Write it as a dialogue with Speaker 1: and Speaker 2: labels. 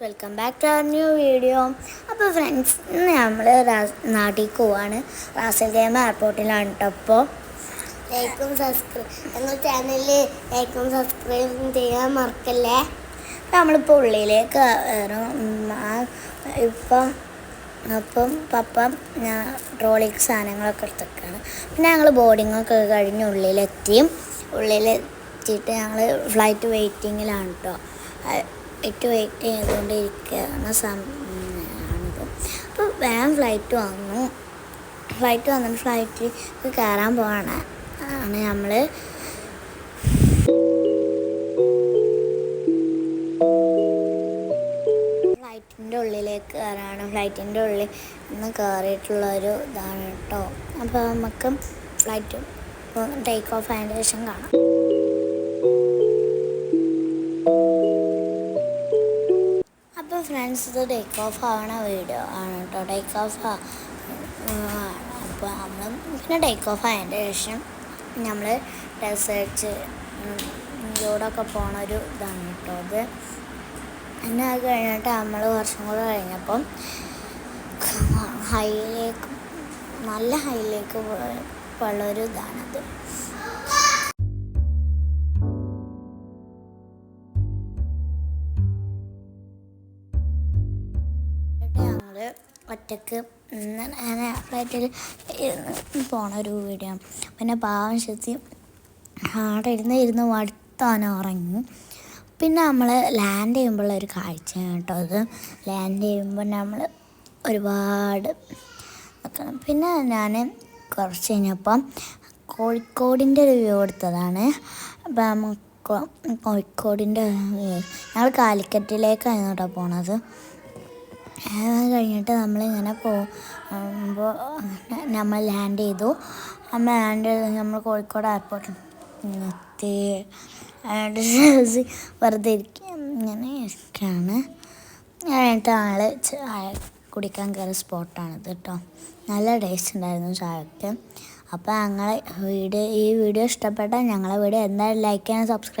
Speaker 1: Welcome back to our new video അപ്പോൾ friends ഇന്ന് നമ്മൾ നാട്ടിലേക്ക് പോവാണ്. റാസൽ ഗെയിം എയർപോർട്ടിലാണ് കേട്ടോ അപ്പോൾ ലൈക്കും സബ്സ്ക്രൈബ് ഞങ്ങൾ ചാനലിൽ ലൈക്കും സബ്സ്ക്രൈബും ചെയ്യാൻ മറക്കല്ലേ? നമ്മളിപ്പോൾ ഉള്ളിലേക്ക് കയറും ഇപ്പം അപ്പം പപ്പ ഞാൻ ട്രോളിക്ക് സാധനങ്ങളൊക്കെ എടുത്തേക്കാണ് പിന്നെ ഞങ്ങൾ ബോർഡിങ്ങൊക്കെ കഴിഞ്ഞ് ഉള്ളിലെത്തി. ഉള്ളിലെത്തിയിട്ട് ഞങ്ങൾ ഫ്ലൈറ്റ് വെയിറ്റിങ്ങിലാണ് കേട്ടോ ഫ്ലൈറ്റ് വെയിറ്റ് ചെയ്തുകൊണ്ടിരിക്കുന്ന സമയമാണിത് അപ്പോൾ വേഗം ഫ്ലൈറ്റ് വന്നു. ഫ്ലൈറ്റ് വന്നിട്ട് ഫ്ലൈറ്റിൽ കയറാൻ പോവാണ്. ആണ് നമ്മൾ ഫ്ലൈറ്റിന്റെ ഉള്ളിലേക്ക് കയറാണ്. ഫ്ലൈറ്റിന്റെ ഉള്ളിൽ നിന്ന് കയറിയിട്ടുള്ള ഒരു ഇതാണ് കേട്ടോ. അപ്പോൾ നമുക്ക് ഫ്ലൈറ്റ് ടേക്ക് ഓഫ് ആയതിനു ശേഷം കാണാം. ഫ്രണ്ട്സ് ഇത് ടേക്ക് ഓഫ് ആവണ വീഡിയോ ആണ് കേട്ടോ ടേക്ക് ഓഫ് അപ്പോൾ നമ്മൾ പിന്നെ ടേക്ക് ഓഫ് ആയതിന്റെ ശേഷം നമ്മൾ ഡെസേർട്സ് ഇതോടൊക്കെ പോണ ഒരു ഇതാണ് കേട്ടോ അത്. പിന്നെ അത് കഴിഞ്ഞിട്ട് നമ്മൾ വർഷം കൂടെ കഴിഞ്ഞപ്പം ഹൈയിലേക്ക് നല്ല ഹൈയിലേക്ക് ഉള്ളൊരു ഇതാണത് ഒറ്റയ്ക്ക് ഫ്ലൈറ്റിൽ പോണ ഒരു വീഡിയോ പിന്നെ പാവം ശക്തി അവിടെ ഇരുന്ന് ഇരുന്ന് വടുത്താൻ ഉറങ്ങി. പിന്നെ നമ്മൾ ലാൻഡ് ചെയ്യുമ്പോഴുള്ള ഒരു കാഴ്ചയാണ് കേട്ടോ അത് ലാൻഡ് ചെയ്യുമ്പോൾ നമ്മൾ ഒരുപാട് നിൽക്കണം പിന്നെ ഞാൻ കുറച്ച് കഴിഞ്ഞപ്പം കോഴിക്കോടിന്റെ ഒരു വ്യൂ എടുത്തതാണ്. അപ്പം കോഴിക്കോടിന്റെ ഞങ്ങൾ കാലിക്കറ്റിലേക്കായിരുന്നു കേട്ടോ പോണത്. അത് കഴിഞ്ഞിട്ട് നമ്മളിങ്ങനെ പോകുമ്പോൾ നമ്മൾ ലാൻഡ് ചെയ്തു. നമ്മൾ ലാൻഡ് ചെയ്ത് നമ്മൾ കോഴിക്കോട് എയർപോർട്ടിൽ എത്തി. എന്നിട്ട് വെറുതെ ഇരിക്കും ഇങ്ങനെ ഇരിക്കുകയാണ് കഴിഞ്ഞിട്ട് ആൾ ചായ കുടിക്കാൻ കയറിയ സ്പോട്ടാണിത് കേട്ടോ നല്ല ടേസ്റ്റ് ഉണ്ടായിരുന്നു ചായക്ക്. അപ്പോൾ ഞങ്ങളെ വീഡിയോ ഈ വീഡിയോ ഇഷ്ടപ്പെട്ടാൽ ഞങ്ങളെ വീഡിയോ എന്തായാലും ലൈക്ക് ചെയ്യാൻ സബ്സ്ക്രൈബ്